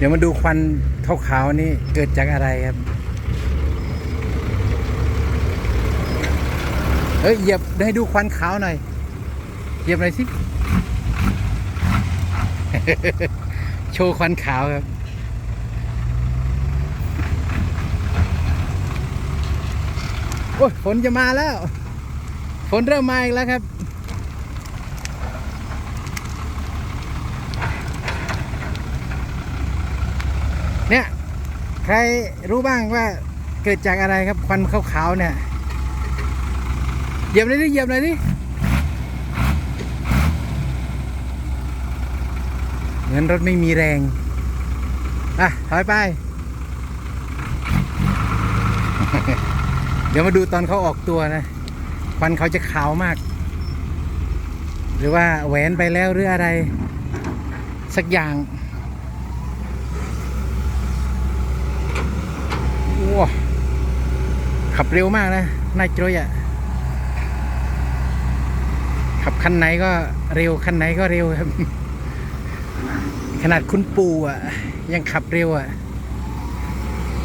เดี๋ยวมาดูควันขาวๆนี่เกิดจากอะไรครับ เอ้ยเหยียบให้ดูควันขาวหน่อย เหยียบหน่อยสิ โชว์ควันขาวครับโอ้ยฝนจะมาแล้ว ฝนเริ่มมาอีกแล้วครับ เนี่ย ใครรู้บ้างว่าเกิดจากอะไรครับควันขาวๆเนี่ยเหยียบเลยดิเหยียบเลยดิเหมือนรถไม่มีแรง อะ ถอยไป เดี๋ยวมาดูตอนเขาออกตัวนะควันเขาจะขาวมาก หรือว่าแหวนไปแล้วหรืออะไร สักอย่าง ว้าขับเร็วมากนะนายโจยอะขับคันไหนก็เร็วคันไหนก็เร็วครับ ขนาดคุณปู่อะ ยังขับเร็วอะ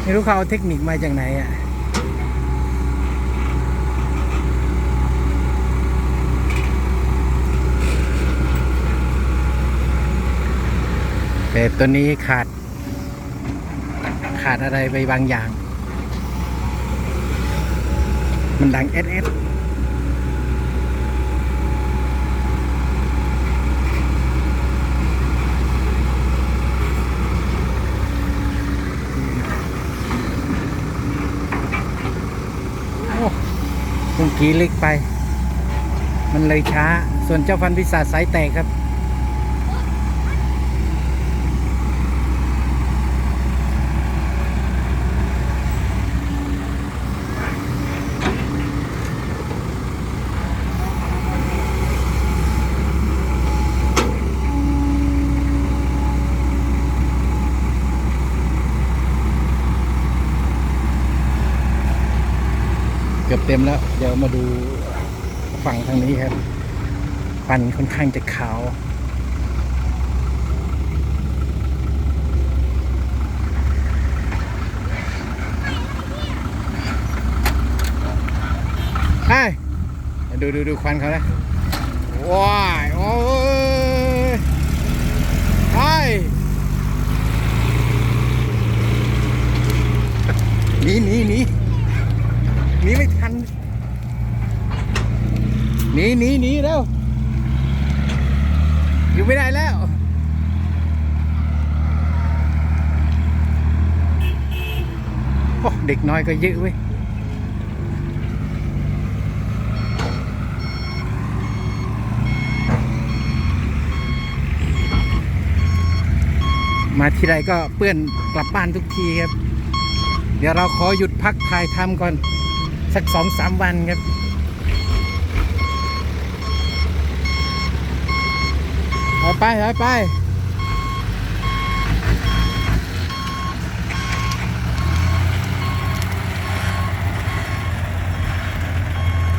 ไม่รู้เขาเอาเทคนิคมาจากไหนอะแต่ตัวนี้ขาด ขาดอะไรไปบางอย่าง มันดังเอสเอสเมื่อกี้เล็กไป มันเลยช้า ส่วนเจ้าฟันพิศาสายแตกครับ กือบเต็มแล้ว เดี๋ยวมาดูฝั่งทางนี้ครับควันค่อนข้างจะขาวไอ้ดูดูดูควันเขานะว้ายโอ้ยไอ้หนีหนีหนี หนีไม่ทันหนีหนีหนีแล้วอยู่ไม่ได้แล้วโอ้เด็กน้อยก็เยอะเว้ยมาทีไรก็เปื้อนกลับบ้านทุกทีครับ เดี๋ยวเราขอหยุดพักถ่ายทำก่อน สักสองสามวันครับไปไปไปไป